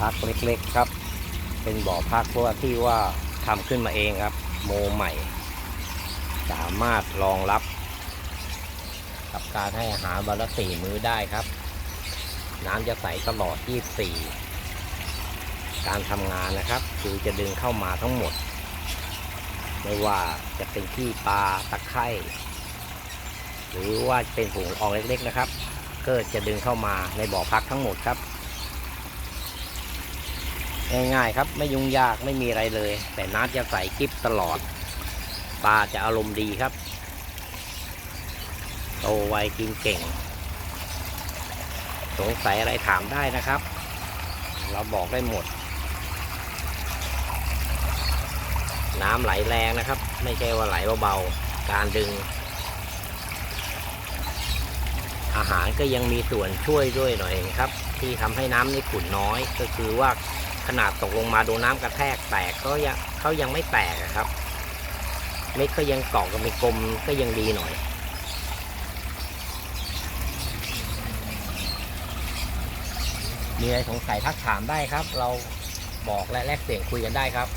พักเล็ก ๆ ครับ เป็นบ่อพักเพราะว่าที่ว่าทำขึ้นมาเองครับ โมใหม่ สามารถรองรับ กับการให้อาหารวันละสี่มื้อได้ครับ น้ำจะใสตลอด 24 การทำงานนะครับ คือจะดึงเข้ามาทั้งหมด ไม่ว่าจะเป็นขี้ปลาตะไคร่หรือว่าเป็นผงอองเล็กๆนะครับ ก็จะดึงเข้ามาในบ่อพักทั้งหมดครับ ง่ายๆครับไม่ยุ่งยากไม่มีอะไรเลย แต่น้ำจะใส่กิ๊บตลอดปลาจะอารมณ์ดีครับโตไวกินเก่ง สงสัยอะไรถามได้นะครับ เราบอกได้หมด น้ำไหลแรงนะครับ ไม่ใช่ว่าไหลเบาๆการดึง อาหารก็ยังมีส่วนช่วยด้วยหน่อยครับ ที่ทำให้น้ำนี่ขุ่นน้อยก็คือว่า ขนาดตกลงมาโดนน้ำกระแทกแตกก็ยังเขายังไม่แตกครับเม็ดก็ยังเกาะกับมีกลมก็ยังดีหน่อย มีอะไรสงสัยทักถามได้ครับ เราบอกและแลกเปลี่ยนคุยกันได้ครับ